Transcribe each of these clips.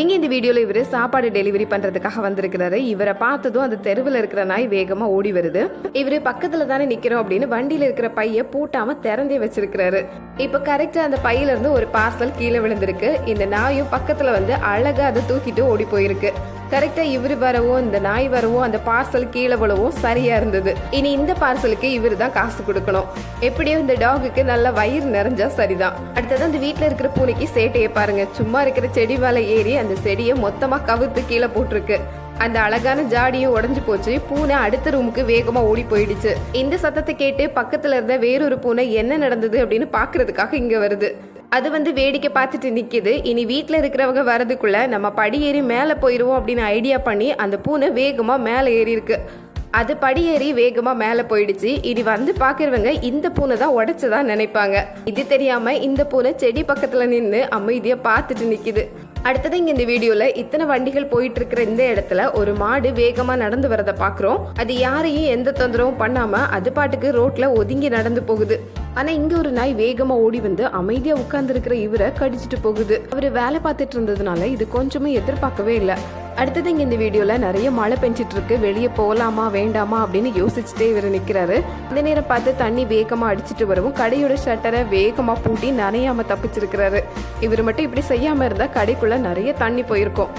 இங்கே இந்த வீடியோவில் இவர் சாப்பாடு டெலிவரி பண்ணுறதுக்காக வந்திருக்கிறாரு. இவரை பார்த்ததும் அந்த தெருவில் இருக்கிற நாய் வேகமாக ஓடி வருது. இவர் பக்கத்தில் தானே நிற்கிறோம் அப்படின்னு வண்டியில் இருக்கிற பையை பூட்டாமல் திறந்தே வச்சிருக்கிறாரு. இப்போ கரெக்டாக அந்த பையிலேருந்து ஒரு பார்சல் கீழே விழுந்திருக்கு. இந்த நாயும் பக்கத்தில் வந்து அழகாக அதை தூக்கிட்டு ஓடி போயிருக்கு. கரெக்டா இவர் வரவும் இந்த நாய் வரவும் அந்த பார்சல் கீழே விழவும் சரியா இருந்தது. இனி இந்த பார்சலுக்கு இவர் தான் காசு கொடுக்கணும். எப்படியோ இந்த டாகுக்கு நல்ல வயிறு நிறைஞ்சா சரிதான். அடுத்தது அந்த வீட்டில் இருக்கிற பூனைக்கு சேட்டையை பாருங்க. சும்மா இருக்கிற செடி மேலே ஏறி அந்த செடியை மொத்தமா கவுத்து கீழே போட்டிருக்கு. அந்த அழகான ஜாடியும் உடஞ்சு போச்சு. பூனை அடுத்த ரூமுக்கு வேகமா ஓடி போயிடுச்சு. இந்த சத்தத்தை கேட்டு பக்கத்துல இருந்த வேறொரு பூனை என்ன நடந்தது அப்படின்னு பாக்குறதுக்காக இங்க வருது. அது வந்து வேடிக்கை பார்த்துட்டு நிற்கிது இனி வீட்டில் இருக்கிறவங்க வரதுக்குள்ள நம்ம படி ஏறி மேலே போயிடுவோம் அப்படின்னு ஐடியா பண்ணி அந்த பூனை வேகமாக மேலே ஏறி இருக்கு அது படியேறி வேகமாக மேலே போயிடுச்சு. இனி வந்து பார்க்குறவங்க இந்த பூனை தான் உடச்சதான் நினைப்பாங்க. இது தெரியாமல் இந்த பூனை செடி பக்கத்தில் நின்று அமைதியாக பார்த்துட்டு நிற்கிது அடுத்தது இங்க இந்த வீடியோல இத்தனை வண்டிகள் போயிட்டு இருக்கிற இந்த இடத்துல ஒரு மாடு வேகமா நடந்து வரத பாக்குறோம். அது யாரையும் எந்த தொந்தரவும் பண்ணாம அது பாட்டுக்கு ரோட்ல ஒதுங்கி நடந்து போகுது. ஆனா இங்க ஒரு நாய் வேகமா ஓடி வந்து அமைதியா உட்கார்ந்து இருக்கிற இவரை கடிச்சிட்டு போகுது. அவரு வேலை பார்த்துட்டு இருந்ததுனால இது கொஞ்சமே எதிர்பார்க்கவே இல்லை. அடுத்தது இங்கே இந்த வீடியோவில் நிறைய மழை பெஞ்சிட்டு இருக்கு வெளியே போகலாமா வேண்டாமா அப்படின்னு யோசிச்சுட்டே இவர் நிற்கிறாரு இந்த நேரம் பார்த்து தண்ணி வேகமாக அடிச்சிட்டு வரவும் கடையோட ஷட்டரை வேகமாக பூட்டி நனையாமல் தப்பிச்சிருக்கிறாரு. இவர் மட்டும் இப்படி செய்யாமல் இருந்தால் கடைக்குள்ளே நிறைய தண்ணி போயிருக்கும்.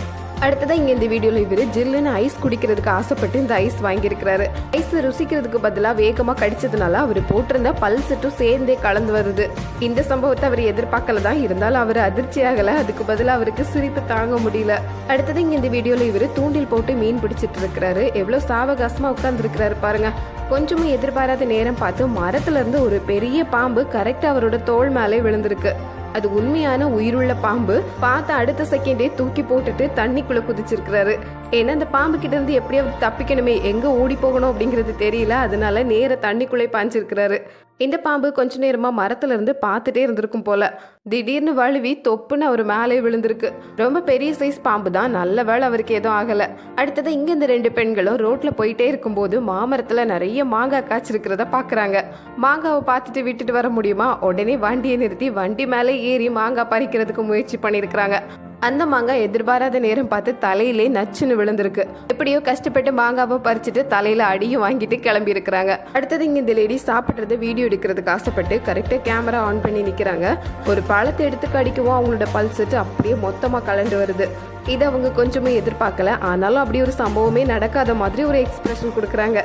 அடுத்ததான் இங்கே இந்த வீடியோவில் இவர் ஜில்லுன்னு ஐஸ் குடிக்கிறதுக்கு ஆசைப்பட்டு இந்த ஐஸ் வாங்கியிருக்கிறாரு. ஐஸ் ருசிக்கிறதுக்கு பதிலாக வேகமாக கடிச்சதுனால அவர் போட்டிருந்த பல்செட்டும் சேர்ந்தே கலந்து வருது. இந்த சம்பவத்தை அவர் எதிர்பார்க்கல தான் இருந்தாலும் அவர் அதிர்ச்சி ஆகலை. அதுக்கு பதிலாக அவருக்கு சிரிப்பு தாங்க முடியல. அடுத்தது இங்கே இந்த வீடியோவில் இவர் தூண்டில் போட்டு மீன் பிடிச்சிட்டு இருக்கிறாரு. எவ்வளோ சாவகாசமாக உட்காந்துருக்கிறாரு பாருங்க. கொஞ்சமும் எதிர்பாராத நேரம் பார்த்து மரத்துல இருந்து ஒரு பெரிய பாம்பு கரெக்டாக அவரோட தோள் மேலே விழுந்திருக்கு. அது உண்மையான உயிருள்ள பாம்பு. பார்த்த அடுத்த செகண்டே தூக்கி போட்டுட்டு தண்ணிக்குள்ள குதிச்சிருக்கிறாரு. ஏன்னா அந்த பாம்பு கிட்ட இருந்து எப்படியாவது தப்பிக்கணுமே. எங்க ஓடி போகணும் அப்படிங்கிறது தெரியல. அதனால நேர தண்ணிக்குள்ளே பாஞ்சிருக்கிறாரு இந்த பாம்பு கொஞ்ச நேரமா மரத்துல இருந்து பார்த்துட்டே இருந்திருக்கும் போல. திடீர்னு வழுவி தொப்புன்னு அவர் மேலே விழுந்திருக்கு. ரொம்ப பெரிய சைஸ் பாம்பு தான். நல்ல வேலை அவருக்கு எதுவும் ஆகல. அடுத்தது இங்க இந்த ரெண்டு பெண்களும் ரோட்ல போயிட்டே இருக்கும்போது மாமரத்துல நிறைய மாங்காய் காய்ச்சிருக்கிறத பாக்குறாங்க. மாங்காவை பார்த்துட்டு விட்டுட்டு வர முடியுமா? உடனே வண்டியை நிறுத்தி வண்டி மேலே ஏறி மாங்காய் பறிக்கிறதுக்கு முயற்சி பண்ணியிருக்கிறாங்க. அந்த மாங்காய் எதிர்பாராத நேரம் பார்த்து தலையிலே நச்சுன்னு விழுந்திருக்கு. எப்படியோ கஷ்டப்பட்டு மாங்காவை பறிச்சுட்டு தலையில அடியும் வாங்கிட்டு கிளம்பி இருக்கிறாங்க அடுத்தது இங்க இந்த லேடி சாப்பிட்றது வீடியோ எடுக்கிறதுக்கு ஆசைப்பட்டு கரெக்டா கேமரா ஆன் பண்ணி நிக்கிறாங்க. ஒரு பழத்தை எடுத்து கடிக்கவும் அவங்களோட பல்செட்டு அப்படியே மொத்தமா கலண்டு வருது. இதை அவங்க கொஞ்சமே எதிர்பார்க்கல. ஆனாலும் அப்படி ஒரு சம்பவமே நடக்காத மாதிரி ஒரு எக்ஸ்பிரஷன் கொடுக்குறாங்க.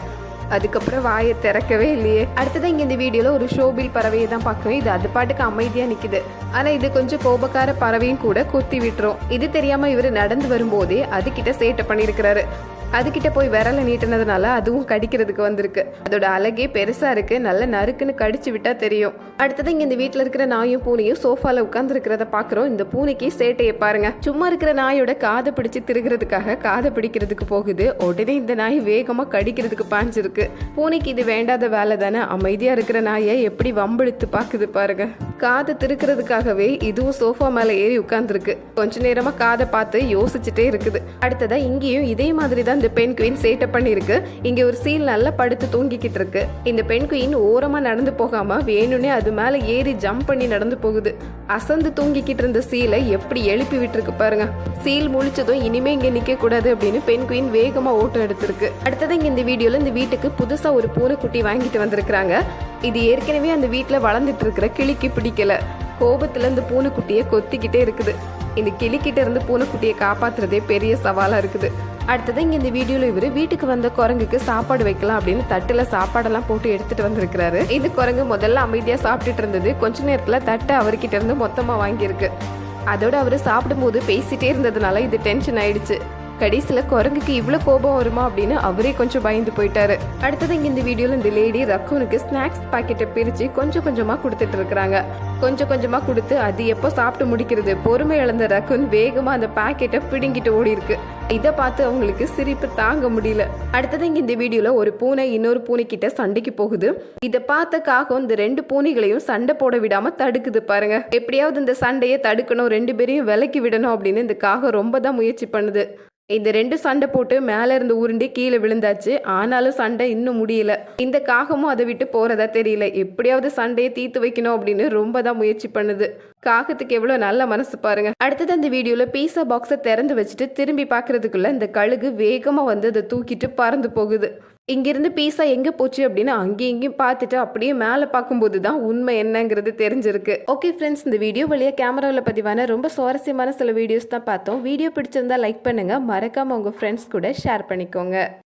அதுக்கப்புறம் வாயை திறக்கவே இல்லையே. அடுத்தது இங்கே இந்த வீடியோவில் ஒரு ஷோபில் பறவையை தான் பார்க்கணும். இது அது பாட்டுக்கு அமைதியாக நிற்குது ஆனால் இது கொஞ்சம் கோபக்கார பறவையும் கூட கொத்தி விட்டுரும். இது தெரியாமல் இவர் நடந்து வரும்போதே அதுக்கிட்ட சேட்டை பண்ணியிருக்கிறாரு. அதுக்கிட்ட போய் விரல நீட்டினதுனால அதுவும் கடிக்கிறதுக்கு வந்திருக்கு. அதோட அழகே பெருசா இருக்கு. நல்ல நறுக்குன்னு கடிச்சு விட்டா தெரியும். அடுத்தது இங்க இந்த வீட்டுல இருக்கிற நாயும் பூனையும் சோஃபால உட்கார்ந்து இருக்கிறத பாக்குறோம். இந்த பூனைக்கு சேட்டையை பாருங்க. சும்மா இருக்கிற நாயோட காதை பிடிச்சு திருகிறதுக்காக காதை பிடிக்கிறதுக்கு போகுது. உடனே இந்த நாய் வேகமா கடிக்கிறதுக்கு பாஞ்சிருக்கு. பூனைக்கு இது வேண்டாத வேலை தானே. அமைதியா இருக்கிற நாயை எப்படி வம்பிழுத்து பாக்குது பாருங்க. காதை திருக்கிறதுக்காகவே இதுவும் சோஃபா மேல ஏறி உட்கார்ந்துருக்கு. கொஞ்ச நேரமா காதை பார்த்து யோசிச்சுட்டே இருக்குது. அடுத்ததா இங்கேயும் இதே மாதிரி தான் இந்த பெண் குயின் சேட்டை பண்ணிருக்கு. இங்கே ஒரு சீல் நல்லா படுத்து தூங்கிக்கிட்டு இருக்கு. இந்த பெண் குயின் ஓரமாக நடந்து போகாமல் வேணும்னே அது மேலே ஏறி ஜம்ப் பண்ணி நடந்து போகுது. அசந்து தூங்கிக்கிட்டு இருந்த சீலை எப்படி எழுப்பி விட்டுருக்கு பாருங்க. சீல் முழிச்சதும் இனிமே இங்கே நிற்க கூடாது அப்படின்னு பெண் குயின் வேகமாக ஓட்டம் எடுத்திருக்கு. அடுத்தது இங்கே இந்த வீடியோவில் இந்த வீட்டுக்கு புதுசாக ஒரு பூனைக்குட்டி வாங்கிட்டு வந்திருக்கிறாங்க. இது ஏற்கனவே அந்த வீட்டில் வளர்ந்துட்டு இருக்கிற கிளிக்கு பிடிக்கல. கோபத்துல இந்த பூனைக்குட்டியை கொத்திக்கிட்டே இருக்குது. இந்த கிளிக்கிட்ட இருந்து பூனைக்குட்டியை காப்பாத்துறதே பெரிய சவாலா இருக்குது. அடுத்தது இங்கே இந்த வீடியோவில் இவரு வீட்டுக்கு வந்த குரங்குக்கு சாப்பாடு வைக்கலாம் அப்படின்னு தட்டில் சாப்பாடெல்லாம் போட்டு எடுத்துகிட்டு வந்திருக்கிறாரு. இந்த குரங்கு முதல்ல அமைதியாக சாப்பிட்டுட்டு இருந்தது. கொஞ்ச நேரத்தில் தட்டை அவர்கிட்ட இருந்து மொத்தமாக வாங்கியிருக்கு. அதோட அவர் சாப்பிடும்போது பேசிட்டே இருந்ததுனால இது டென்ஷன் ஆயிடுச்சு. கடைசியில் குரங்குக்கு இவ்வளோ கோபம் வருமா அப்படின்னு அவரே கொஞ்சம் பயந்து போயிட்டாரு. அடுத்தது இங்கே இந்த வீடியோவில் இந்த லேடி ரக்கூனுக்கு ஸ்நாக்ஸ் பாக்கெட்டை பிரித்து கொஞ்சம் கொஞ்சமாக கொடுத்துட்டு இருக்கிறாங்க. கொஞ்சம் கொஞ்சமாக கொடுத்து அது எப்போ சாப்பிட்டு முடிக்கிறது? பொறுமை இழந்த ரகுன் வேகமாக அந்த பாக்கெட்டை பிடுங்கிட்டு ஓடி இருக்கு இதை பார்த்து அவங்களுக்கு சிரிப்பு தாங்க முடியல. அடுத்தது இங்கே இந்த வீடியோல ஒரு பூனை இன்னொரு பூனை கிட்ட சண்டைக்கு போகுது. இதை பார்த்த காகம் இந்த ரெண்டு பூனைகளையும் சண்டை போட விடாம தடுக்குது பாருங்க. எப்படியாவது இந்த சண்டையை தடுக்கணும் ரெண்டு பேரையும் விலக்கி விடணும் அப்படின்னு இந்த காகம் ரொம்ப தான் முயற்சி பண்ணுது. இந்த ரெண்டு சண்டை போட்டு மேலே இருந்து உருண்டி கீழே விழுந்தாச்சு. ஆனாலும் சண்டை இன்னும் முடியல. இந்த காகமும் அதை விட்டு போகிறதா தெரியல. எப்படியாவது சண்டையை தீர்த்து வைக்கணும் அப்படின்னு ரொம்ப தான் முயற்சி பண்ணுது. காகத்துக்கு எவ்வளோ நல்ல மனசு பாருங்க. அடுத்தது அந்த வீடியோவில் பீஸா பாக்ஸை திறந்து வச்சுட்டு திரும்பி பார்க்கறதுக்குள்ள இந்த கழுகு வேகமாக வந்து அதை தூக்கிட்டு பறந்து போகுது. இங்கிருந்து பீஸா எங்கே போச்சு அப்படின்னு அங்கேயும் இங்கேயும் பார்த்துட்டு அப்படியே மேலே பார்க்கும்போது தான் உண்மை என்னங்கிறது தெரிஞ்சிருக்கு. ஓகே ஃப்ரெண்ட்ஸ் இந்த வீடியோ வழியாக கேமராவில் பதிவான ரொம்ப சுவாரஸ்யமான சில வீடியோஸ் தான் பார்த்தோம். வீடியோ பிடிச்சிருந்தா லைக் பண்ணுங்க. மறக்காம உங்கள் ஃப்ரெண்ட்ஸ் கூட ஷேர் பண்ணிக்கோங்க.